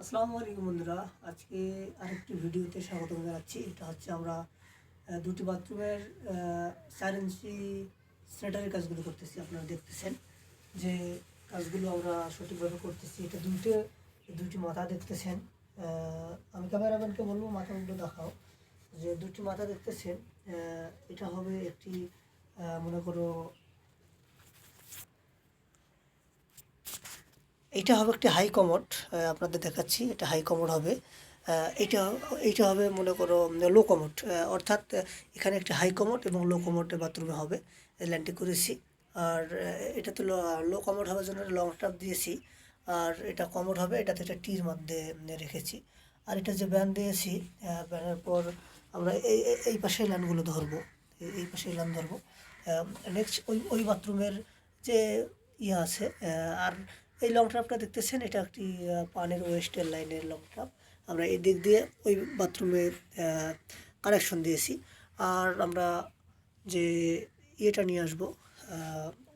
আসসালামু আলাইকুম বন্ধুরা। আজকে আরেকটি ভিডিওতে স্বাগত জানাচ্ছি। এটা হচ্ছে আমরা দুটি বাথরুমের চার ইঞ্চি কাজগুলো করতেছি, আপনারা দেখতেছেন। যে কাজগুলো আমরা সঠিকভাবে করতেছি, এটা দুটো দুটি মাথা দেখতেছেন। আমি ক্যামেরাম্যানকে বলব মাথাগুলো দেখাও। যে দুটি মাথা দেখতেছেন এটা হবে একটি মনে করো এটা হবে একটি হাই কমোড আপনাদের দেখাচ্ছি, এটা হাই কমোড হবে। এটা এটা হবে মনে করো লো কমোড অর্থাৎ এখানে একটি হাই কমোড এবং লো কমোড বাথরুমে হবে লাইনটি করেছি। আর এটা তো লো কমোড হওয়ার জন্য লং টাপ দিয়েছি। আর এটা কমোড হবে, এটাতে একটা টির মধ্যে রেখেছি। আর এটা যে ব্যান দিয়েছি ব্যানের পর আমরা এই, এই- পাশে লাইনগুলো ধরবো। এই- পাশে লাইন ধরবো। নেক্সট ওই ওই বাথরুমের যে ইয়ে আছে আর এই লং ট্রাপটা দেখতেছেন? এটা একটি পানের ওয়েস্টের লাইনের লং ট্রাপ আমরা এই দিক দিয়ে ওই বাথরুমে কানেকশন দিয়েছি। আর আমরা যে ইয়েটা নিয়ে আসব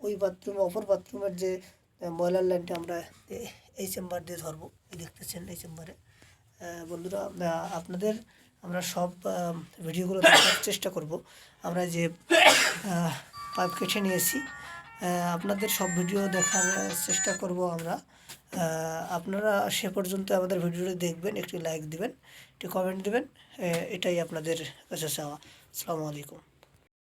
ওই বাথরুম অপর বাথরুমের যে ময়লার লাইনটা আমরা এই চেম্বার দিয়ে ধরবো। এই দেখতেছেন এই চেম্বারে বন্ধুরা আপনাদের, আমরা সব ভিডিওগুলো দেখার চেষ্টা করব। আমরা যে পাইপ কেটে নিয়েছি আপনাদের সব ভিডিও দেখার চেষ্টা করব আমরা। আপনারা সে পর্যন্ত আমাদের ভিডিওটি দেখবেন, একটি লাইক দিবেন, একটি কমেন্ট দিবেন এটাই আপনাদের কাছে চাওয়া। আসসালামু আলাইকুম।